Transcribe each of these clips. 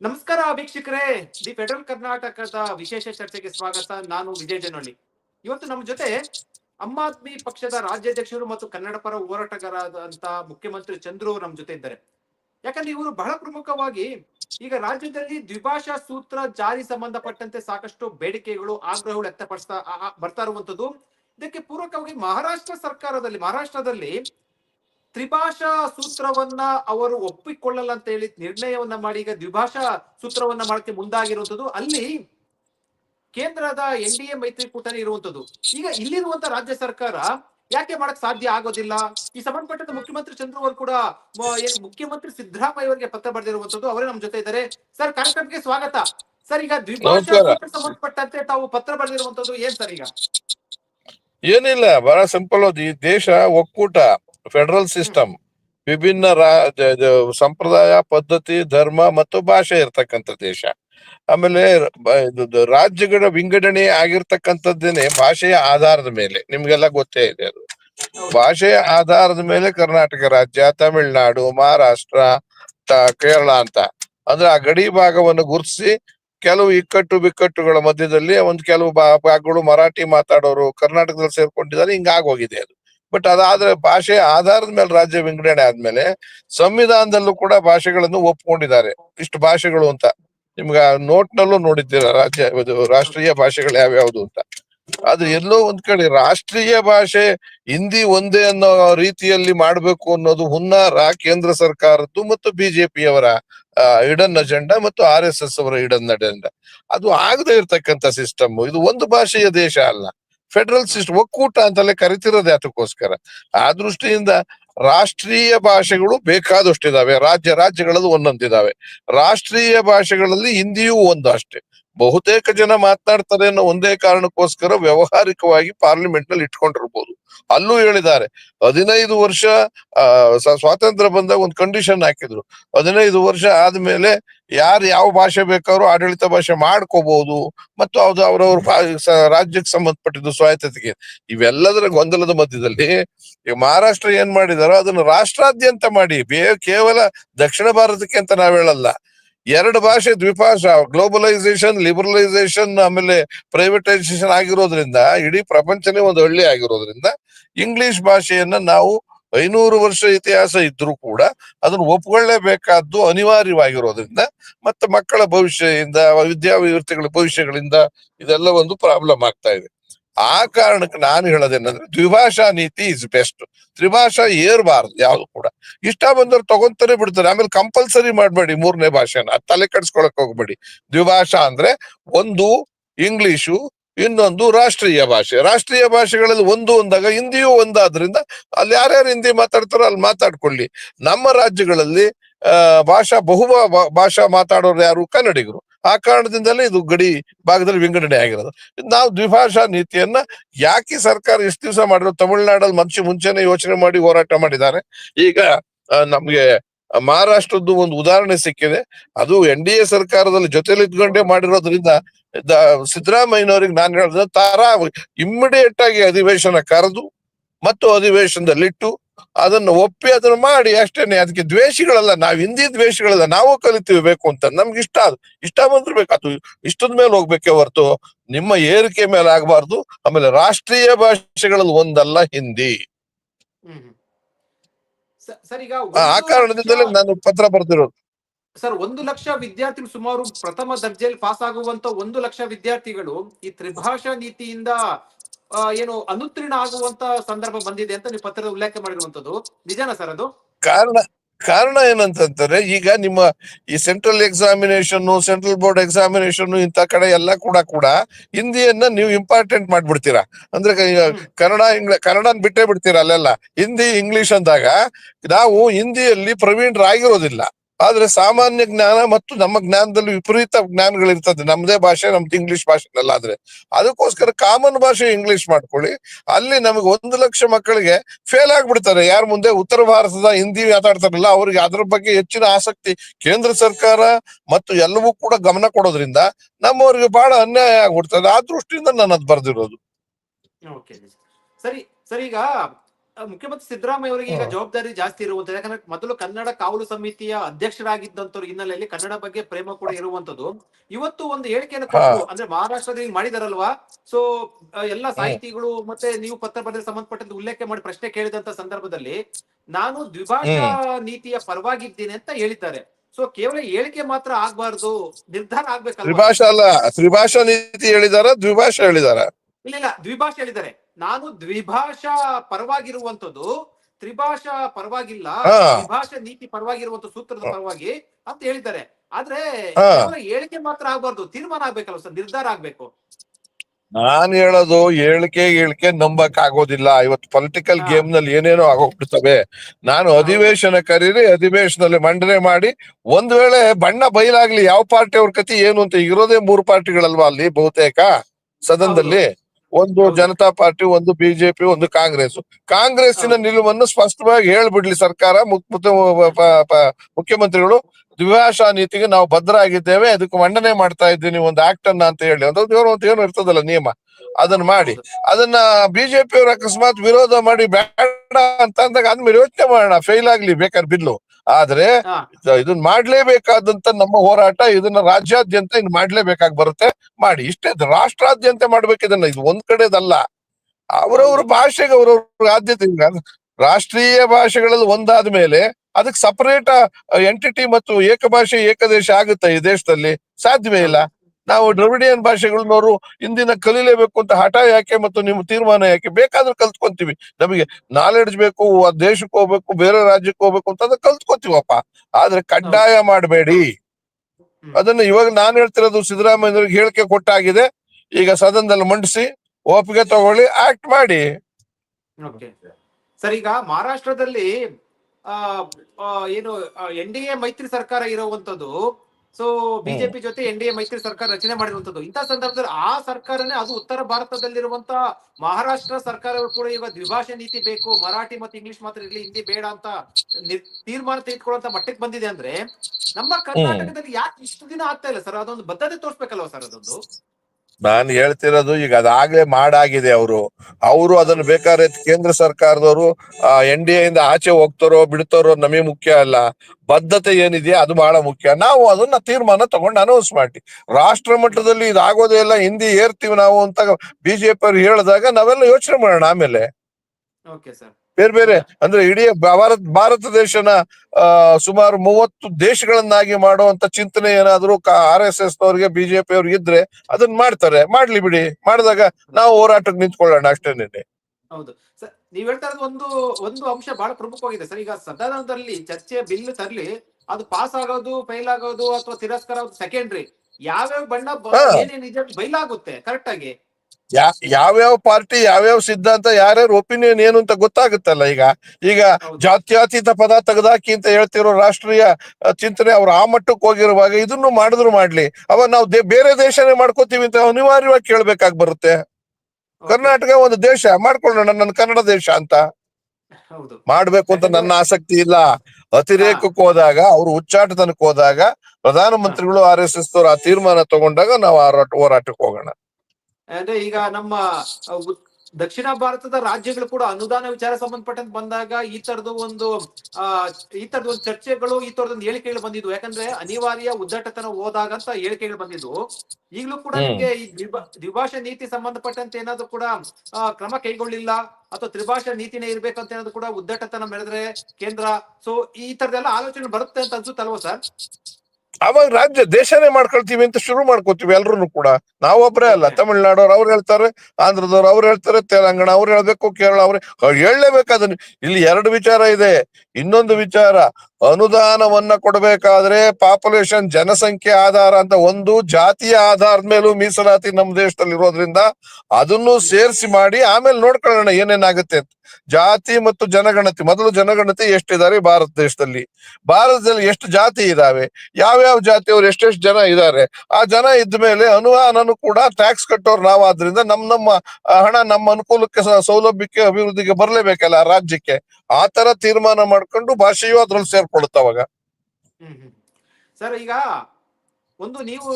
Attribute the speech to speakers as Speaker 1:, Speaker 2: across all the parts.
Speaker 1: ನಮಸ್ಕಾರ ವೀಕ್ಷಕರೇ, the federal ಕರ್ನಾಟಕದ ವಿಶೇಷ ಚರ್ಚೆಗೆ ಸ್ವಾಗತ. ನಾನು ವಿಜಯ್ ಜನೊಳ್ಳಿ. ಇವತ್ತು ನಮ್ಮ ಜೊತೆ ಆಮ್ ಆದ್ಮಿ ಪಕ್ಷದ ರಾಜ್ಯಾಧ್ಯಕ್ಷರು ಮತ್ತು ಕನ್ನಡ ಪರ ಹೋರಾಟಗಾರರಾದಂತ ಮುಖ್ಯಮಂತ್ರಿ ಚಂದ್ರು ನಮ್ಮ ಜೊತೆ ಇದ್ದಾರೆ. ಯಾಕಂದ್ರೆ ಇವರು ಬಹಳ ಪ್ರಮುಖವಾಗಿ ಈಗ ರಾಜ್ಯದಲ್ಲಿ ದ್ವಿಭಾಷಾ ಸೂತ್ರ ಜಾರಿ ಸಂಬಂಧಪಟ್ಟಂತೆ ಸಾಕಷ್ಟು ಬೇಡಿಕೆಗಳು, ಆಗ್ರಹಗಳು ವ್ಯಕ್ತಪಡಿಸ್ತಾ ಬರ್ತಾ ಇರುವಂತದ್ದು. ಇದಕ್ಕೆ ಪೂರಕವಾಗಿ ಮಹಾರಾಷ್ಟ್ರ ಸರ್ಕಾರದಲ್ಲಿ, ಮಹಾರಾಷ್ಟ್ರದಲ್ಲಿ ತ್ರಿಭಾಷಾ ಸೂತ್ರವನ್ನ ಅವರು ಒಪ್ಪಿಕೊಳ್ಳಲ್ಲ ಅಂತ ಹೇಳಿ ನಿರ್ಣಯವನ್ನ ಮಾಡಿ ಈಗ ದ್ವಿಭಾಷಾ ಸೂತ್ರವನ್ನ ಮಾಡಕ್ಕೆ ಮುಂದಾಗಿರುವಂತದ್ದು ಅಲ್ಲಿ ಕೇಂದ್ರದ ಎನ್ ಡಿ ಎ ಮೈತ್ರಿಕೂಟನೇ ಇರುವಂತದ್ದು ಈಗ ಇಲ್ಲಿರುವಂತ ರಾಜ್ಯ ಸರ್ಕಾರ ಯಾಕೆ ಮಾಡಕ್ ಸಾಧ್ಯ ಆಗೋದಿಲ್ಲ? ಈ ಸಂಬಂಧಪಟ್ಟಂತ ಮುಖ್ಯಮಂತ್ರಿ ಚಂದ್ರವರ್ ಅವರು ಕೂಡ ಮುಖ್ಯಮಂತ್ರಿ ಸಿದ್ದರಾಮಯ್ಯ ಅವರಿಗೆ ಪತ್ರ ಬರೆದಿರುವಂತದ್ದು ಅವರೇ ನಮ್ಮ ಜೊತೆ ಇದ್ದಾರೆ. ಸರ್ ಕಾರ್ಯಕ್ರಮಕ್ಕೆ ಸ್ವಾಗತ. ಸರ್ ಈಗ ದ್ವಿಭಾಷಾ ಸಂಬಂಧಪಟ್ಟಂತೆ ತಾವು ಪತ್ರ ಬರೆದಿರುವಂತದ್ದು ಏನ್ ಸರ್ ಈಗ?
Speaker 2: ಏನಿಲ್ಲ ಬಹಳ ಸಿಂಪಲ್ ಅದು. ಈ ದೇಶ ಒಕ್ಕೂಟ. ಫೆಡರಲ್ ಸಿಸ್ಟಮ್, ವಿಭಿನ್ನ ಸಂಪ್ರದಾಯ, ಪದ್ಧತಿ, ಧರ್ಮ ಮತ್ತು ಭಾಷೆ ಇರ್ತಕ್ಕಂಥ ದೇಶ. ಆಮೇಲೆ ರಾಜ್ಯಗಳ ವಿಂಗಡಣೆ ಆಗಿರ್ತಕ್ಕಂಥದ್ದೇನೆ ಭಾಷೆಯ ಆಧಾರದ ಮೇಲೆ. ನಿಮ್ಗೆಲ್ಲ ಗೊತ್ತೇ ಇದೆ ಅದು. ಭಾಷೆಯ ಆಧಾರದ ಮೇಲೆ ಕರ್ನಾಟಕ ರಾಜ್ಯ, ತಮಿಳುನಾಡು, ಮಹಾರಾಷ್ಟ್ರ ಕೇರಳ ಅಂತ. ಅಂದ್ರೆ ಆ ಗಡಿ ಭಾಗವನ್ನು ಗುರುತಿಸಿ ಕೆಲವು ಇಕ್ಕಟ್ಟು ಬಿಕ್ಕಟ್ಟುಗಳ ಮಧ್ಯದಲ್ಲಿ ಒಂದು ಕೆಲವು ಭಾಗಗಳು ಮರಾಠಿ ಮಾತಾಡೋರು ಕರ್ನಾಟಕದಲ್ಲಿ ಸೇರ್ಕೊಂಡಿದ್ದಾರೆ ಹಿಂಗಾಗೋಗಿದೆ ಅದು. ಬಟ್ ಅದಾದ್ರೆ ಭಾಷೆ ಆಧಾರದ ಮೇಲೆ ರಾಜ್ಯ ವಿಂಗಡಣೆ ಆದ್ಮೇಲೆ ಸಂವಿಧಾನದಲ್ಲೂ ಕೂಡ ಭಾಷೆಗಳನ್ನು ಒಪ್ಕೊಂಡಿದ್ದಾರೆ. ಇಷ್ಟು ಭಾಷೆಗಳು ಅಂತ. ನಿಮ್ಗೆ ನೋಟ್ ನಲ್ಲೂ ನೋಡಿದ್ದೀರ ರಾಜ್ಯ ರಾಷ್ಟ್ರೀಯ ಭಾಷೆಗಳು ಯಾವ್ಯಾವ್ದು ಅಂತ. ಆದ್ರೆ ಎಲ್ಲೋ ಒಂದ್ ಕಡೆ ರಾಷ್ಟ್ರೀಯ ಭಾಷೆ ಹಿಂದಿ ಒಂದೇ ಅನ್ನೋ ರೀತಿಯಲ್ಲಿ ಮಾಡ್ಬೇಕು ಅನ್ನೋದು ಹುನ್ನಾರ ಕೇಂದ್ರ ಸರ್ಕಾರದ್ದು ಮತ್ತು ಬಿಜೆಪಿಯವರ ಇಡನ್ ಅಜೆಂಡಾ ಮತ್ತು ಆರ್ ಎಸ್ ಎಸ್ ಅವರ ಇಡನ್ ಅಜೆಂಡಾ. ಅದು ಆಗದೆ ಇರ್ತಕ್ಕಂಥ ಸಿಸ್ಟಮ್ ಇದು ಒಂದು ಭಾಷೆಯ ದೇಶ ಅಲ್ಲ. ಫೆಡರಲ್ ಸಿಸ್ಟಮ್ ಒಕ್ಕೂಟ ಅಂತಲೇ ಕರಿತಿರೋದೇ ಅದಕ್ಕೋಸ್ಕರ ಆ ದೃಷ್ಟಿಯಿಂದ ರಾಷ್ಟ್ರೀಯ ಭಾಷೆಗಳು ಬೇಕಾದಷ್ಟಿದಾವೆ. ರಾಜ್ಯ ರಾಜ್ಯಗಳದ್ದು ಒಂದೊಂದಿದಾವೆ. ರಾಷ್ಟ್ರೀಯ ಭಾಷೆಗಳಲ್ಲಿ ಹಿಂದಿಯೂ ಒಂದು ಅಷ್ಟೇ. ಬಹುತೇಕ ಜನ ಮಾತನಾಡ್ತಾರೆ ಅನ್ನೋ ಒಂದೇ ಕಾರಣಕ್ಕೋಸ್ಕರ ವ್ಯವಹಾರಿಕವಾಗಿ ಪಾರ್ಲಿಮೆಂಟ್ನಲ್ಲಿ ಇಟ್ಕೊಂಡಿರ್ಬೋದು. ಅಲ್ಲೂ ಹೇಳಿದ್ದಾರೆ. ಹದಿನೈದು ವರ್ಷ ಸ್ವಾತಂತ್ರ್ಯ ಬಂದಾಗ ಒಂದು ಕಂಡೀಷನ್ ಹಾಕಿದ್ರು. ಹದಿನೈದು ವರ್ಷ ಆದ್ಮೇಲೆ ಯಾರು ಯಾವ ಭಾಷೆ ಬೇಕಾದ್ರೂ ಆಡಳಿತ ಭಾಷೆ ಮಾಡ್ಕೋಬಹುದು ಮತ್ತು ಅದು ಅವರವ್ರ ರಾಜ್ಯಕ್ಕೆ ಸಂಬಂಧಪಟ್ಟಿದ್ದು ಸ್ವಾಯತ್ತತೆಗೆ. ಇವೆಲ್ಲದರ ಗೊಂದಲದ ಮಧ್ಯದಲ್ಲಿ ಈಗ ಮಹಾರಾಷ್ಟ್ರ ಏನ್ ಮಾಡಿದಾರೋ ಅದನ್ನ ರಾಷ್ಟ್ರಾದ್ಯಂತ ಮಾಡಿ ಬೇ ಕೇವಲ ದಕ್ಷಿಣ ಭಾರತಕ್ಕೆ ಅಂತ ನಾವ್ ಹೇಳಲ್ಲ. ಎರಡು ಭಾಷೆ ದ್ವಿಭಾಷಾ ಗ್ಲೋಬಲೈಸೇಷನ್ ಲಿಬರಲೈಸೇಷನ್ ಆಮೇಲೆ ಪ್ರೈವೇಟೈಸೇಷನ್ ಆಗಿರೋದ್ರಿಂದ ಇಡೀ ಪ್ರಪಂಚನೇ ಒಂದು ಹಳ್ಳಿ ಆಗಿರೋದ್ರಿಂದ ಇಂಗ್ಲಿಷ್ ಭಾಷೆಯನ್ನ ನಾವು ಐನೂರು ವರ್ಷ ಇತಿಹಾಸ ಇದ್ರೂ ಕೂಡ ಅದನ್ನು ಒಪ್ಕೊಳ್ಳೇಬೇಕಾದ್ದು ಅನಿವಾರ್ಯವಾಗಿರೋದ್ರಿಂದ ಮತ್ತೆ ಮಕ್ಕಳ ಭವಿಷ್ಯದಿಂದ, ವಿದ್ಯಾವಿವೃತ್ತಿಗಳ ಭವಿಷ್ಯಗಳಿಂದ ಇದೆಲ್ಲ ಒಂದು ಪ್ರಾಬ್ಲಮ್ ಆಗ್ತಾ ಇದೆ. ಆ ಕಾರಣಕ್ಕೆ ನಾನು ಹೇಳೋದೇನಂದ್ರೆ ದ್ವಿಭಾಷಾ ನೀತಿ ಇಸ್ ಬೆಸ್ಟ್ ತ್ರಿಭಾಷಾ ಏರ್ಬಾರ್ದು ಯಾವ್ದು ಕೂಡ. ಇಷ್ಟ ಬಂದವ್ರು ತಗೊಂತಾನೆ ಬಿಡ್ತಾರೆ. ಆಮೇಲೆ ಕಂಪಲ್ಸರಿ ಮಾಡಬೇಡಿ ಮೂರನೇ ಭಾಷೆನ. ತಲೆ ಕೆಡ್ಸ್ಕೊಳಕ್ ಹೋಗ್ಬೇಡಿ. ದ್ವಿಭಾಷಾ ಅಂದ್ರೆ ಒಂದು, ಇಂಗ್ಲಿಷು ಇನ್ನೊಂದು ರಾಷ್ಟ್ರೀಯ ಭಾಷೆ. ರಾಷ್ಟ್ರೀಯ ಭಾಷೆಗಳಲ್ಲಿ ಒಂದು ಒಂದಾಗ ಹಿಂದಿಯೂ ಒಂದಾದ್ರಿಂದ ಅಲ್ಲಿ ಯಾರ್ಯಾರು ಹಿಂದಿ ಮಾತಾಡ್ತಾರೋ ಅಲ್ಲಿ ಮಾತಾಡ್ಕೊಳ್ಳಿ. ನಮ್ಮ ರಾಜ್ಯಗಳಲ್ಲಿ ಭಾಷಾ ಬಹು ಭಾಷಾ ಮಾತಾಡೋರು ಯಾರು? ಕನ್ನಡಿಗರು. ಆ ಕಾರಣದಿಂದಲೇ ಇದು ಗಡಿ ಭಾಗದಲ್ಲಿ ವಿಂಗಡಣೆ ಆಗಿರೋದು. ನಾವು ದ್ವಿಭಾಷಾ ನೀತಿಯನ್ನ ಯಾಕೆ ಸರ್ಕಾರ ಎಷ್ಟು ದಿವಸ ಮಾಡಿರೋ ತಮಿಳುನಾಡಲ್ಲಿ ಮನುಷ್ಯ ಮುಂಚೆನೆ ಯೋಚನೆ ಮಾಡಿ ಹೋರಾಟ ಮಾಡಿದ್ದಾರೆ. ಈಗ ನಮ್ಗೆ ಮಹಾರಾಷ್ಟ್ರದ್ದು ಒಂದು ಉದಾಹರಣೆ ಸಿಕ್ಕಿದೆ. ಅದು ಎನ್ ಡಿ ಎ ಸರ್ಕಾರದಲ್ಲಿ ಜೊತೆಲಿ ಇದ್ಕೊಂಡೇ ಮಾಡಿರೋದ್ರಿಂದ ಸಿದ್ದರಾಮಯ್ಯನವ್ರಿಗೆ ನಾನು ಹೇಳಿದ್ರೆ ತಾರಾ ಇಮ್ಮಿಡಿಯೇಟ್ ಆಗಿ ಅಧಿವೇಶನ ಕರೆದು ಮತ್ತು ಅಧಿವೇಶನದಲ್ಲಿಟ್ಟು ಅದನ್ನ ಒಪ್ಪಿ ಅದನ್ನು ಮಾಡಿ ಅಷ್ಟೇನೆ. ಅದಕ್ಕೆ ದ್ವೇಷಿಗಳಲ್ಲ, ನಾವ್ ಹಿಂದಿ ದ್ವೇಷಗಳಲ್ಲ, ನಾವು ಕಲಿತೀವಿ ಬೇಕು ಅಂತ ನಮ್ಗೆ ಇಷ್ಟ ಅದು. ಇಷ್ಟ ಬಂದ್ರೆ ಬೇಕು. ಅದು ಇಷ್ಟದ ಮೇಲೆ ಹೋಗ್ಬೇಕೇ ಹೊರತು ನಿಮ್ಮ ಏರಿಕೆ ಮೇಲೆ ಆಗಬಾರ್ದು. ಆಮೇಲೆ ರಾಷ್ಟ್ರೀಯ ಭಾಷೆಗಳಲ್ಲಿ ಒಂದಲ್ಲ ಹಿಂದಿ.
Speaker 1: ಸರ್ ಈಗ
Speaker 2: ಆ ಕಾರಣದಿಂದಲೇ ನಾನು ಪತ್ರ ಬರ್ತಿರೋದು
Speaker 1: ಸರ್ ಒಂದು ಲಕ್ಷ ವಿದ್ಯಾರ್ಥಿಗಳು ಸುಮಾರು ಪ್ರಥಮ ದರ್ಜೆಯಲ್ಲಿ ಪಾಸ್ ಆಗುವಂತ ಒಂದು ಲಕ್ಷ ವಿದ್ಯಾರ್ಥಿಗಳು ಈ ತ್ರಿಭಾಷಾ ನೀತಿಯಿಂದ ಏನು ಅನುತ್ತೀರ್ಣ ಆಗುವಂತ ಸಂದರ್ಭ ಬಂದಿದೆ ಅಂತ ನೀವು ಪತ್ರದ ಉಲ್ಲೇಖ ಮಾಡಿರುವಂತದ್ದು. ನಿಜನಾ ಸರ್ ಅದು?
Speaker 2: ಕಾರಣ ಕಾರಣ ಏನಂತಂದ್ರೆ ಈಗ ನಿಮ್ಮ ಈ central examination central board examination ಇಂತ ಕಡೆ ಎಲ್ಲ ಕೂಡ ಕೂಡ ಹಿಂದಿಯನ್ನ ನೀವು ಇಂಪಾರ್ಟೆಂಟ್ ಮಾಡ್ಬಿಡ್ತೀರಾ. ಅಂದ್ರೆ ಕನ್ನಡ ಇಂಗ್ಲ ಕನ್ನಡನ್ ಬಿಟ್ಟೇ ಬಿಡ್ತೀರಾ ಅಲ್ಲೆಲ್ಲ. ಹಿಂದಿ ಇಂಗ್ಲಿಷ್ ಅಂದಾಗ ನಾವು ಹಿಂದಿಯಲ್ಲಿ ಪ್ರವೀಣರಾಗಿರೋದಿಲ್ಲ ಆದ್ರೆ ಸಾಮಾನ್ಯ ಜ್ಞಾನ ಮತ್ತು ನಮ್ಮ ಜ್ಞಾನದಲ್ಲಿ ವಿಪರೀತ ಜ್ಞಾನಗಳಿರ್ತದೆ. ನಮ್ದೇ ಭಾಷೆ, ನಮ್ದು ಇಂಗ್ಲಿಷ್ ಭಾಷೆನಲ್ಲ ಆದ್ರೆ. ಅದಕ್ಕೋಸ್ಕರ ಕಾಮನ್ ಭಾಷೆ ಇಂಗ್ಲಿಷ್ ಮಾಡ್ಕೊಳ್ಳಿ. ಅಲ್ಲಿ ನಮಗೆ ಒಂದು ಲಕ್ಷ ಮಕ್ಕಳಿಗೆ ಫೇಲ್ ಆಗ್ಬಿಡ್ತಾರೆ. ಯಾರು ಮುಂದೆ ಉತ್ತರ ಭಾರತದ ಹಿಂದಿ ಮಾತಾಡ್ತಾರಲ್ಲ ಅವ್ರಿಗೆ ಅದ್ರ ಬಗ್ಗೆ ಹೆಚ್ಚಿನ ಆಸಕ್ತಿ ಕೇಂದ್ರ ಸರ್ಕಾರ ಮತ್ತು ಎಲ್ಲವೂ ಕೂಡ ಗಮನ ಕೊಡೋದ್ರಿಂದ ನಮ್ಮವ್ರಿಗೆ ಬಹಳ ಅನ್ಯಾಯ ಆಗ್ಬಿಡ್ತದೆ. ಆ ದೃಷ್ಟಿಯಿಂದ ನಾನು ಅದ್ ಬರ್ದಿರೋದು
Speaker 1: ಸರಿ ಸರಿ ಈಗ ಮುಖ್ಯಮಂತ್ರಿ ಸಿದ್ದರಾಮಯ್ಯ ಅವರಿಗೆ ಈಗ ಜವಾಬ್ದಾರಿ ಜಾಸ್ತಿ ಇರುವಂತದ್ದು ಯಾಕಂದ್ರೆ ಮೊದಲು ಕನ್ನಡ ಕಾವಲು ಸಮಿತಿಯ ಅಧ್ಯಕ್ಷರಾಗಿದ್ದಂತವ್ರ ಹಿನ್ನೆಲೆಯಲ್ಲಿ ಕನ್ನಡ ಬಗ್ಗೆ ಪ್ರೇಮ ಕೂಡ ಇರುವಂತದ್ದು ಇವತ್ತು ಒಂದು ಹೇಳಿಕೆಯನ್ನು ಕೊಟ್ಟು ಅಂದ್ರೆ ಮಹಾರಾಷ್ಟ್ರದಲ್ಲಿ ಮಾಡಿದಾರಲ್ವಾ? ಸೊ ಎಲ್ಲ ಸಾಹಿತಿಗಳು ಮತ್ತೆ ನೀವು ಪತ್ರ ಬರೆದ ಸಂಬಂಧಪಟ್ಟಂತೆ ಉಲ್ಲೇಖ ಮಾಡಿ ಪ್ರಶ್ನೆ ಕೇಳಿದಂತ ಸಂದರ್ಭದಲ್ಲಿ ನಾನು ದ್ವಿಭಾಷಾ ನೀತಿಯ ಪರವಾಗಿದ್ದೇನೆ ಅಂತ ಹೇಳಿದ್ದಾರೆ. ಸೊ ಕೇವಲ ಹೇಳಿಕೆ ಮಾತ್ರ ಆಗ್ಬಾರ್ದು ನಿರ್ಧಾರ ಆಗ್ಬೇಕಲ್ಲ
Speaker 2: ತ್ರಿಭಾಷಾ ಅಲ್ಲ ತ್ರಿಭಾಷಾ ನೀತಿ ಹೇಳಿದಾರ ದ್ವಿಭಾಷಾ ಹೇಳಿದಾರ?
Speaker 1: ಇಲ್ಲ ಇಲ್ಲ ದ್ವಿಭಾಷೆ ಹೇಳಿದ್ದಾರೆ. ನಾನು ದ್ವಿಭಾಷಾ ಪರವಾಗಿರುವಂತದ್ದು ತ್ರಿಭಾಷಾ ಪರವಾಗಿಲ್ಲ. ದ್ವಿಭಾಷಾ ನೀತಿ ಪರವಾಗಿರುವಂತ ಸೂತ್ರದ ಪರವಾಗಿ ಅಂತ ಹೇಳಿದ್ದಾರೆ. ಆದ್ರೆ ಹೇಳಿಕೆ ಮಾತ್ರ ಆಗ್ಬಾರ್ದು ತೀರ್ಮಾನ ಆಗ್ಬೇಕಲ್ಲ ಸರ್ ನಿರ್ಧಾರ ಆಗ್ಬೇಕು.
Speaker 2: ನಾನ್ ಹೇಳೋದು ಹೇಳಿಕೆ ಹೇಳಿಕೆ ನಂಬಕ್ ಆಗೋದಿಲ್ಲ. ಇವತ್ತು ಪೊಲಿಟಿಕಲ್ ಗೇಮ್ನಲ್ಲಿ ಏನೇನೋ ಆಗೋಗ್ಬಿಡ್ತವೆ. ನಾನು ಅಧಿವೇಶನ ಕರೀರಿ ಅಧಿವೇಶನದಲ್ಲಿ ಮಂಡನೆ ಮಾಡಿ ಒಂದ್ ವೇಳೆ ಬಣ್ಣ ಬಯಲಾಗ್ಲಿ ಯಾವ ಪಾರ್ಟಿ ಅವ್ರ ಕತಿ ಏನು ಅಂತ ಇರೋದೇ ಮೂರು ಪಾರ್ಟಿಗಳಲ್ವಾ ಅಲ್ಲಿ ಬಹುತೇಕ ಸದನದಲ್ಲಿ? ಒಂದು ಜನತಾ ಪಾರ್ಟಿ ಒಂದು ಬಿಜೆಪಿ ಒಂದು ಕಾಂಗ್ರೆಸ್. ಕಾಂಗ್ರೆಸ್ಸಿನ. ನಿಲುವನ್ನು ಸ್ಪಷ್ಟವಾಗಿ ಹೇಳ್ಬಿಡ್ಲಿ ಸರ್ಕಾರ ಮುಖ್ಯಮಂತ್ರಿಗಳು. ದ್ವಿಭಾಷಾ ನೀತಿಗೆ ನಾವು ಭದ್ರ ಆಗಿದ್ದೇವೆ ಅದಕ್ಕೆ ಮಂಡನೆ ಮಾಡ್ತಾ ಇದ್ದೀನಿ ಒಂದು ಆಕ್ಟ್ ಅನ್ನ ಅಂತ ಹೇಳಿ. ಒಂದು ಏನೋ ಇರ್ತದಲ್ಲ ನಿಯಮ. ಅದನ್ನ ಮಾಡಿ. ಅದನ್ನ ಬಿಜೆಪಿ ಅವರು ಅಕಸ್ಮಾತ್ ವಿರೋಧ ಮಾಡಿ ಬೇಡ ಅಂತ ಅಂದಾಗ ಆದ್ಮೇಲೆ ಯೋಚನೆ ಮಾಡೋಣ. ಫೇಲ್ ಆಗ್ಲಿ ಬೇಕಾದ್ರೆ ಬಿಲ್ಲು. ಆದ್ರೆ ಇದನ್ ಇದನ್ನ ಮಾಡ್ಲೇಬೇಕಾದಂತ ನಮ್ಮ ಹೋರಾಟ ಇದನ್ನ ರಾಜ್ಯಾದ್ಯಂತ ಇನ್ ಮಾಡ್ಲೇಬೇಕಾಗಿ ಬರುತ್ತೆ. ಮಾಡಿ. ಇಷ್ಟೇ ರಾಷ್ಟ್ರಾದ್ಯಂತ ಮಾಡ್ಬೇಕು ಇದನ್ನ. ಇದು ಒಂದ್ ಕಡೆದಲ್ಲ. ಅವ್ರವ್ರ ಭಾಷೆಗೆ ಅವ್ರವ್ರ ಆದ್ಯತೆ ರಾಷ್ಟ್ರೀಯ ಭಾಷೆಗಳಲ್ಲಿ ಒಂದಾದ ಮೇಲೆ ಅದಕ್ಕೆ ಸಪರೇಟ್ ಎಂಟಿಟಿ ಮತ್ತು ಏಕಭಾಷೆ ಏಕದೇಶ ಆಗುತ್ತೆ ಈ ದೇಶದಲ್ಲಿ? ಸಾಧ್ಯವೇ ಇಲ್ಲ. ನಾವು ದ್ರವಿಡಿಯನ್ ಭಾಷೆಗಳನ್ನವರು ಇಂದಿನ ಕಲೀಲೇಬೇಕು ಅಂತ ಹಠ ಯಾಕೆ ಮತ್ತು ನಿಮ್ಮ ತೀರ್ಮಾನ ಯಾಕೆ? ಬೇಕಾದ್ರೂ ಕಲ್ತ್ಕೊಂತೀವಿ. ನಮಗೆ ನಾಲೆಡ್ಜ್ ಬೇಕು ಆ ದೇಶಕ್ಕೆ ಹೋಗ್ಬೇಕು ಬೇರೆ ರಾಜ್ಯಕ್ಕೆ ಹೋಗ್ಬೇಕು ಅಂತ ಕಲ್ತ್ಕೊತೀವಪ್ಪ. ಆದ್ರೆ ಕಡ್ಡಾಯ ಮಾಡಬೇಡಿ. ಅದನ್ನ ಇವಾಗ ನಾನು ಹೇಳ್ತಿರೋದು ಸಿದ್ದರಾಮಯ್ಯವ್ರಿಗೆ ಹೇಳಿಕೆ ಕೊಟ್ಟಾಗಿದೆ. ಈಗ ಸದನದಲ್ಲಿ ಮಂಡಿಸಿ ಒಪ್ಪಿಗೆ ತಗೊಳ್ಳಿ ಆಕ್ಟ್ ಮಾಡಿ.
Speaker 1: ಸರ್ ಈಗ ಮಹಾರಾಷ್ಟ್ರದಲ್ಲಿ ಏನು ಎನ್ ಡಿ ಎ ಮೈತ್ರಿ ಸರ್ಕಾರ ಇರುವಂತದ್ದು ಸೊ ಬಿಜೆಪಿ ಜೊತೆ ಎನ್ ಡಿ ಎ ಮೈತ್ರಿ ಸರ್ಕಾರ ರಚನೆ ಮಾಡಿರುವಂತದ್ದು ಇಂತಹ ಸಂದರ್ಭದಲ್ಲಿ ಆ ಸರ್ಕಾರನೇ ಅದು ಉತ್ತರ ಭಾರತದಲ್ಲಿರುವಂತಹ ಮಹಾರಾಷ್ಟ್ರ ಸರ್ಕಾರ ಕೂಡ ಈಗ ದ್ವಿಭಾಷೆ ನೀತಿ ಬೇಕು ಮರಾಠಿ ಮತ್ತು ಇಂಗ್ಲಿಷ್ ಮಾತ್ರ ಇರಲಿ ಹಿಂದಿ ಬೇಡ ಅಂತ ತೀರ್ಮಾನ ತೆಗೆದುಕೊಳ್ಳುವಂತ ಮಟ್ಟಕ್ಕೆ ಬಂದಿದೆ ಅಂದ್ರೆ ನಮ್ಮ ಕರ್ನಾಟಕದಲ್ಲಿ ಯಾಕೆ ಇಷ್ಟು ದಿನ ಆಗ್ತಾ ಇಲ್ಲ ಸರ್? ಅದೊಂದು ಬದ್ಧತೆ ತೋರಿಸ್ಬೇಕಲ್ವಾ ಸರ್ ಅದೊಂದು?
Speaker 2: ನಾನ್ ಹೇಳ್ತಿರೋದು ಈಗ ಅದಾಗ್ಲೇ ಮಾಡಾಗಿದೆ ಅವರು. ಅವರು ಅದನ್ನ ಬೇಕಾದ್ರೆ ಕೇಂದ್ರ ಸರ್ಕಾರದವರು ಎನ್ ಡಿ ಇಂದ ಆಚೆ ಹೋಗ್ತಾರೋ, ಬಿಡ್ತಾರೋ ನಮಗೆ ಮುಖ್ಯ ಅಲ್ಲ. ಬದ್ಧತೆ ಏನಿದೆಯಾ ಅದು ಬಹಳ ಮುಖ್ಯ. ನಾವು ಅದನ್ನ ತೀರ್ಮಾನ ತಗೊಂಡು ಅನೌನ್ಸ್ ಮಾಡಿ ರಾಷ್ಟ್ರ ಮಟ್ಟದಲ್ಲಿ ಇದಾಗೋದೇ ಇಲ್ಲ, ಹಿಂದಿ ಏರ್ತೀವಿ ನಾವು ಅಂತ ಬಿಜೆಪಿ ಅವ್ರು ಹೇಳಿದಾಗ ನಾವೆಲ್ಲ ಯೋಚನೆ ಮಾಡೋಣ ಆಮೇಲೆ.
Speaker 1: ಸರ್
Speaker 2: ಬೇರೆ ಬೇರೆ ಅಂದ್ರೆ ಇಡೀ ಭಾರತ ಭಾರತ ದೇಶನ ಸುಮಾರು ಮೂವತ್ತು ದೇಶಗಳನ್ನಾಗಿ ಮಾಡುವಂತ ಚಿಂತನೆ ಏನಾದ್ರು ಆರ್ ಎಸ್ ಎಸ್ ನವ್ರಿಗೆ ಬಿಜೆಪಿ ಅವ್ರಿಗೆ ಇದ್ರೆ ಅದನ್ನ ಮಾಡ್ತಾರೆ. ಮಾಡ್ಲಿ ಬಿಡಿ. ಮಾಡಿದಾಗ ನಾವು ಹೋರಾಟಕ್ಕೆ ನಿಂತ್ಕೊಳ್ಳೋಣ ಅಷ್ಟೇನೆ
Speaker 1: ಹೌದು. ಸರ್ ನೀವ್ ಹೇಳ್ತಾ ಇರೋದು ಒಂದು ಒಂದು ಅಂಶ ಬಹಳ ಪ್ರಮುಖವಾಗಿದೆ. ಸರ್ ಈಗ ಸದನದಲ್ಲಿ ಚರ್ಚೆ ಬಿಲ್ ತರ್ಲಿ ಅದು ಪಾಸ್ ಆಗೋದು ಫೈಲ್ ಆಗೋದು ಅಥವಾ ತಿರಸ್ಕಾರ ಸೆಕೆಂಡ್ರಿ ಯಾವ್ಯಾವ ಬಣ್ಣ
Speaker 2: ಬೈಲ್
Speaker 1: ಆಗುತ್ತೆ ನಿಜ ಬೈಲಾಗುತ್ತೆ ಕರೆಕ್ಟ್ ಆಗಿ?
Speaker 2: ಯಾ ಯಾವ್ಯಾವ ಪಾರ್ಟಿ ಯಾವ್ಯಾವ ಸಿದ್ಧಾಂತ ಯಾರ್ಯಾರ ಒಪಿನಿಯನ್ ಏನು ಅಂತ ಗೊತ್ತಾಗುತ್ತಲ್ಲ ಈಗ. ಈಗ ಜಾತ್ಯಾತೀತ ಪದ ತೆಗೆದಾಕಿ ಅಂತ ಹೇಳ್ತಿರೋ ರಾಷ್ಟ್ರೀಯ ಚಿಂತನೆ ಅವ್ರು ಆ ಮಟ್ಟಕ್ಕೆ ಹೋಗಿರುವಾಗ ಇದನ್ನು ಮಾಡಿದ್ರು ಮಾಡ್ಲಿ. ಅವ ನಾವು ಬೇರೆ ದೇಶನೇ ಮಾಡ್ಕೋತೀವಿ ಅಂತ ಅನಿವಾರ್ಯವಾಗಿ ಕೇಳ್ಬೇಕಾಗಿ ಬರುತ್ತೆ. ಕರ್ನಾಟಕ ಒಂದು ದೇಶ ಮಾಡ್ಕೊಳ್ಳೋಣ ನನ್ನ ಕನ್ನಡ ದೇಶ ಅಂತ. ಮಾಡ್ಬೇಕು ಅಂತ ನನ್ನ ಆಸಕ್ತಿ ಇಲ್ಲ. ಅತಿರೇಕಕ್ಕೆ ಹೋದಾಗ ಅವ್ರು ಹುಚ್ಚಾಟತನಕ್ಕೆ ಹೋದಾಗ ಪ್ರಧಾನಮಂತ್ರಿಗಳು ಆರ್ ಎಸ್ ಎಸ್ ಆ ತೀರ್ಮಾನ ತಗೊಂಡಾಗ ನಾವು ಹೋರಾಟ ಹೋರಾಟಕ್ಕೆ ಹೋಗೋಣ.
Speaker 1: ಅಂದ್ರೆ ಈಗ ನಮ್ಮ ದಕ್ಷಿಣ ಭಾರತದ ರಾಜ್ಯಗಳು ಕೂಡ ಅನುದಾನ ವಿಚಾರ ಸಂಬಂಧಪಟ್ಟಂತೆ ಬಂದಾಗ ಈ ತರದ ಒಂದು ಆ ಈ ತರದ ಒಂದು ಚರ್ಚೆಗಳು ಈ ತರದ ಒಂದು ಹೇಳಿಕೆಗಳು ಬಂದಿದ್ವು. ಯಾಕಂದ್ರೆ ಅನಿವಾರ್ಯ ಉದ್ದಟತನ ಹೋದಾಗ ಅಂತ ಹೇಳಿಕೆಗಳು ಬಂದಿದ್ವು. ಈಗಲೂ ಕೂಡ ನಮಗೆ ಈ ದ್ವಿಭಾ- ದ್ವಿಭಾಷಾ ನೀತಿ ಸಂಬಂಧಪಟ್ಟಂತೆ ಏನಾದ್ರು ಕೂಡ ಕ್ರಮ ಕೈಗೊಳ್ಳಿಲ್ಲ ಅಥವಾ ತ್ರಿಭಾಷಾ ನೀತಿನೇ ಇರ್ಬೇಕಂತ ಏನಾದ್ರು ಕೂಡ ಉದ್ದಟತನ ಮೆರೆದ್ರೆ ಕೇಂದ್ರ ಸೊ ಈ ತರದೆಲ್ಲ ಆಲೋಚನೆ ಬರುತ್ತೆ ಅಂತ ಅನ್ಸುತ್ತಲ್ವ ಸರ್?
Speaker 2: ಅವಾಗ ರಾಜ್ಯ ದೇಶನೇ ಮಾಡ್ಕೊಳ್ತೀವಿ ಅಂತ ಶುರು ಮಾಡ್ಕೋತೀವಿ ಎಲ್ರು ಕೂಡ ನಾವೊಬ್ರೇ ಅಲ್ಲ. ತಮಿಳ್ನಾಡವ್ರು ಅವ್ರು ಹೇಳ್ತಾರೆ, ಆಂಧ್ರದವ್ರು ಅವ್ರು ಹೇಳ್ತಾರೆ, ತೆಲಂಗಾಣ ಅವ್ರು ಹೇಳ್ಬೇಕು, ಕೇರಳ ಅವ್ರೆ ಹೇಳಲೇಬೇಕು ಅದನ್ನ ಇಲ್ಲಿ ಎರಡು ವಿಚಾರ ಇದೆ ಇನ್ನೊಂದು ವಿಚಾರ ಅನುದಾನವನ್ನ ಕೊಡಬೇಕಾದ್ರೆ ಪಾಪ್ಯುಲೇಷನ್ ಜನಸಂಖ್ಯೆ ಆಧಾರ ಅಂತ ಒಂದು ಜಾತಿಯ ಆಧಾರದ ಮೇಲೂ ಮೀಸಲಾತಿ ನಮ್ಮ ದೇಶದಲ್ಲಿ ಇರೋದ್ರಿಂದ ಅದನ್ನು ಸೇರಿಸಿ ಮಾಡಿ ಆಮೇಲೆ ನೋಡ್ಕೊಳ್ಳೋಣ ಏನೇನಾಗುತ್ತೆ ಅಂತ. ಜಾತಿ ಮತ್ತು ಜನಗಣತಿ, ಮೊದಲು ಜನಗಣತಿ ಎಷ್ಟಿದ್ದಾರೆ ಭಾರತ ದೇಶದಲ್ಲಿ? ಭಾರತದಲ್ಲಿ ಎಷ್ಟು ಜಾತಿ ಇದಾವೆ? ಯಾವ್ಯಾವ ಜಾತಿಯವರು ಎಷ್ಟೆಷ್ಟು ಜನ ಇದ್ದಾರೆ ಆ ಜನ ಇದ್ದ ಮೇಲೆ ಅನುದಾನನು ಕೂಡ ಟ್ಯಾಕ್ಸ್ ಕಟ್ಟೋರು ನಾವಾದ್ರಿಂದ ನಮ್ ನಮ್ಮ ಹಣ ನಮ್ಮ ಅನುಕೂಲಕ್ಕೆ ಸೌಲಭ್ಯಕ್ಕೆ, ಅಭಿವೃದ್ಧಿಗೆ ಬರ್ಲೇಬೇಕಲ್ಲ ರಾಜ್ಯಕ್ಕೆ. ಆ ತರ ತೀರ್ಮಾನ ಮಾಡ್ಕೊಂಡು ಭಾಷೆಯು ಅದ್ರಲ್ಲಿ ಸೇರ್ಕೊಳ್ಳುತ್ತೆ ಅವಾಗ.
Speaker 1: ಸರ್ ಈಗ ಒಂದು ನೀವು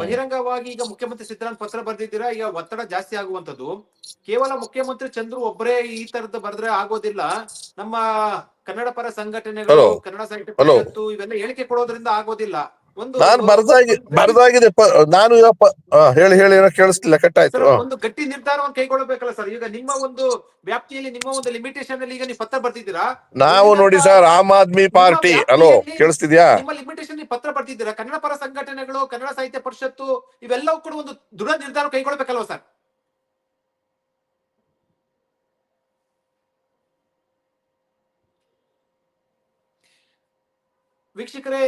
Speaker 1: ಬಹಿರಂಗವಾಗಿ ಈಗ ಮುಖ್ಯಮಂತ್ರಿ ಸಿದ್ದರಾಮಯ್ಯ ಪತ್ರ ಬರೆದಿದ್ದೀರಾ? ಈಗ ಒತ್ತಡ ಜಾಸ್ತಿ ಆಗುವಂತದ್ದು ಕೇವಲ ಮುಖ್ಯಮಂತ್ರಿ ಚಂದ್ರು ಒಬ್ಬರೇ ಈ ತರದ್ದು ಬರೆದ್ರೆ ಆಗೋದಿಲ್ಲ. ನಮ್ಮ ಕನ್ನಡ ಪರ ಸಂಘಟನೆಗಳು ಕನ್ನಡ ಸಾಹಿತ್ಯ. ಇವೆಲ್ಲ ಹೇಳಿಕೆ ಕೊಡೋದ್ರಿಂದ ಆಗೋದಿಲ್ಲ.
Speaker 2: ನಾನ್ ಬರದಾಗಿ ಬರ್ದಾಗಿದೆ ನಾನು ಈಗ ಹೇಳಿ ಹೇಳಿ ಏನೋ ಕೇಳಿಸ್ತಿಲ್ಲ
Speaker 1: ಕಟ್
Speaker 2: ಆಯ್ತು.
Speaker 1: ಒಂದು ಗಟ್ಟಿ ನಿರ್ಧಾರವನ್ನು ಕೈಗೊಳ್ಳಬೇಕಲ್ಲ ಸರ್? ಈಗ ನಿಮ್ಮ ಒಂದು ವ್ಯಾಪ್ತಿಯಲ್ಲಿ ನಿಮ್ಮ ಒಂದು ಲಿಮಿಟೇಷನ್ ಅಲ್ಲಿ ಈಗ ನೀವು ಪತ್ರ ಬರ್ತಿದ್ದೀರಾ?
Speaker 2: ನಾವು ನೋಡಿ sir Aam Aadmi party. Hello ಕೇಳಿಸ್ತಿದ್ಯಾ?
Speaker 1: ನಿಮ್ಮ ಲಿಮಿಟೇಷನ್ ಪತ್ರ ಬರ್ತಿದ್ದೀರಾ? ಕನ್ನಡ ಪರ ಸಂಘಟನೆಗಳು ಕನ್ನಡ ಸಾಹಿತ್ಯ ಪರಿಷತ್ತು ಇವೆಲ್ಲವೂ ಕೂಡ ಒಂದು ದೃಢ ನಿರ್ಧಾರ ಕೈಗೊಳ್ಳಬೇಕಲ್ವಾ ಸರ್? ವೀಕ್ಷಕರೇ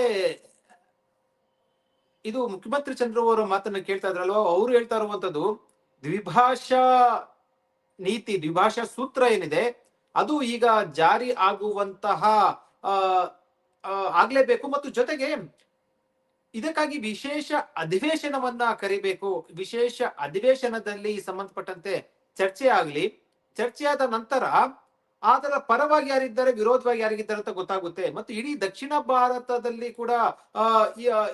Speaker 1: ಇದು ಮುಖ್ಯಮಂತ್ರಿ ಚಂದ್ರ ಅವರ ಮಾತನ್ನ ಕೇಳ್ತಾ ಇದ್ರಲ್ವ? ಅವ್ರು ಹೇಳ್ತಾ ಇರುವಂತದ್ದು ದ್ವಿಭಾಷಾ ನೀತಿ, ದ್ವಿಭಾಷಾ ಸೂತ್ರ ಏನಿದೆ, ಅದು ಈಗ ಜಾರಿ ಆಗುವಂತಹ ಆಗ್ಲೇಬೇಕು ಮತ್ತು ಜೊತೆಗೆ ಇದಕ್ಕಾಗಿ ವಿಶೇಷ ಅಧಿವೇಶನವನ್ನ ಕರಿಬೇಕು. ವಿಶೇಷ ಅಧಿವೇಶನದಲ್ಲಿ ಸಂಬಂಧಪಟ್ಟಂತೆ ಚರ್ಚೆ ಆಗ್ಲಿ. ಚರ್ಚೆಯಾದ ನಂತರ ಅದರ ಪರವಾಗಿ ಯಾರಿದ್ದಾರೆ, ವಿರೋಧವಾಗಿ ಯಾರಿಗಿದ್ದಾರೆ ಅಂತ ಗೊತ್ತಾಗುತ್ತೆ. ಮತ್ತು ಇಡೀ ದಕ್ಷಿಣ ಭಾರತದಲ್ಲಿ ಕೂಡ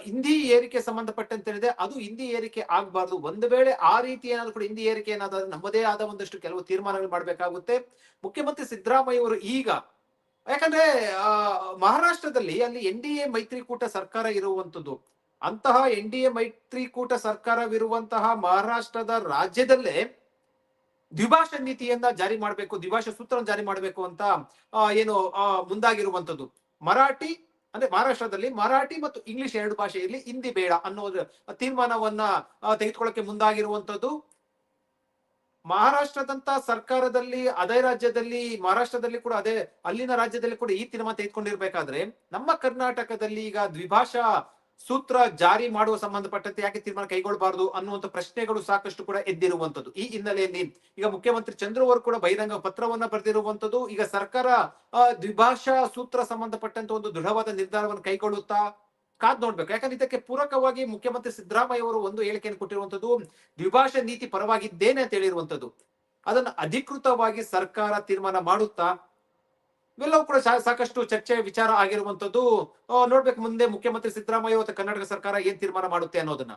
Speaker 1: ಹಿಂದಿ ಏರಿಕೆ ಸಂಬಂಧಪಟ್ಟಂತ ಹೇಳಿದೆ ಅದು ಹಿಂದಿ ಏರಿಕೆ ಆಗಬಾರ್ದು. ಒಂದು ವೇಳೆ ಆ ರೀತಿ ಏನಾದ್ರು ಕೂಡ ಹಿಂದಿ ಏರಿಕೆ ಏನಾದ್ರೆ ನಮ್ಮದೇ ಆದ ಒಂದಷ್ಟು ಕೆಲವು ತೀರ್ಮಾನಗಳು ಮಾಡಬೇಕಾಗುತ್ತೆ. ಮುಖ್ಯಮಂತ್ರಿ ಸಿದ್ದರಾಮಯ್ಯ ಅವರು ಈಗ, ಯಾಕಂದ್ರೆ ಮಹಾರಾಷ್ಟ್ರದಲ್ಲಿ ಅಲ್ಲಿ ಎನ್ ಡಿ ಎ ಮೈತ್ರಿಕೂಟ ಸರ್ಕಾರ ಇರುವಂತದ್ದು ಅಂತಹ ಎನ್ ಡಿ ಎ ಮೈತ್ರಿಕೂಟ ಸರ್ಕಾರವಿರುವಂತಹ ಮಹಾರಾಷ್ಟ್ರದ ರಾಜ್ಯದಲ್ಲೇ ದ್ವಿಭಾಷಾ ನೀತಿಯನ್ನ ಜಾರಿ ಮಾಡಬೇಕು, ದ್ವಿಭಾಷಾ ಸೂತ್ರ ಜಾರಿ ಮಾಡಬೇಕು ಅಂತ ಏನು ಮುಂದಾಗಿರುವಂತದ್ದು. ಮರಾಠಿ, ಅಂದ್ರೆ ಮಹಾರಾಷ್ಟ್ರದಲ್ಲಿ ಮರಾಠಿ ಮತ್ತು ಇಂಗ್ಲಿಷ್ ಎರಡು ಭಾಷೆಯಲ್ಲಿ ಹಿಂದಿ ಬೇಡ ಅನ್ನೋ ತೀರ್ಮಾನವನ್ನ ತೆಗೆದುಕೊಳ್ಳಕ್ಕೆ ಮುಂದಾಗಿರುವಂತದ್ದು. ಮಹಾರಾಷ್ಟ್ರದಂತ ಸರ್ಕಾರದಲ್ಲಿ, ಅದೇ ರಾಜ್ಯದಲ್ಲಿ, ಮಹಾರಾಷ್ಟ್ರದಲ್ಲಿ ಕೂಡ ಅದೇ, ಅಲ್ಲಿನ ರಾಜ್ಯದಲ್ಲಿ ಕೂಡ ಈ ತೀರ್ಮಾನ ತೆಗೆದುಕೊಂಡಿರ್ಬೇಕಾದ್ರೆ, ನಮ್ಮ ಕರ್ನಾಟಕದಲ್ಲಿ ಈಗ ದ್ವಿಭಾಷಾ ಸೂತ್ರ ಜಾರಿ ಮಾಡುವ ಸಂಬಂಧಪಟ್ಟಂತೆ ಯಾಕೆ ತೀರ್ಮಾನ ಕೈಗೊಳ್ಳಬಾರದು ಅನ್ನುವಂಥ ಪ್ರಶ್ನೆಗಳು ಸಾಕಷ್ಟು ಕೂಡ ಎದ್ದಿರುವಂತದ್ದು ಈ ಹಿನ್ನೆಲೆಯಲ್ಲಿ ಈಗ ಮುಖ್ಯಮಂತ್ರಿ ಚಂದ್ರು ಅವರು ಕೂಡ ಬಹಿರಂಗ ಪತ್ರವನ್ನ ಬರೆದಿರುವಂಥದ್ದು. ಈಗ ಸರ್ಕಾರ ದ್ವಿಭಾಷಾ ಸೂತ್ರ ಸಂಬಂಧಪಟ್ಟಂತ ಒಂದು ದೃಢವಾದ ನಿರ್ಧಾರವನ್ನು ಕೈಗೊಳ್ಳುತ್ತಾ ಕಾದ್ ನೋಡ್ಬೇಕು. ಯಾಕಂದ್ರೆ ಇದಕ್ಕೆ ಪೂರಕವಾಗಿ ಮುಖ್ಯಮಂತ್ರಿ ಸಿದ್ದರಾಮಯ್ಯ ಅವರು ಒಂದು ಹೇಳಿಕೆಯನ್ನು ಕೊಟ್ಟಿರುವಂತದ್ದು ದ್ವಿಭಾಷಾ ನೀತಿ ಪರವಾಗಿದ್ದೇನೆ ಅಂತ ಹೇಳಿರುವಂತದ್ದು ಅದನ್ನು ಅಧಿಕೃತವಾಗಿ ಸರ್ಕಾರ ತೀರ್ಮಾನ ಮಾಡುತ್ತಾ ಇವೆಲ್ಲವೂ ಕೂಡ ಸಾಕಷ್ಟು ಚರ್ಚೆ, ವಿಚಾರ ಆಗಿರುವಂತದ್ದು ನೋಡ್ಬೇಕು ಮುಂದೆ ಮುಖ್ಯಮಂತ್ರಿ ಸಿದ್ದರಾಮಯ್ಯ ಮತ್ತು ಕರ್ನಾಟಕ ಸರ್ಕಾರ ಏನ್ ತೀರ್ಮಾನ ಮಾಡುತ್ತೆ ಅನ್ನೋದನ್ನ.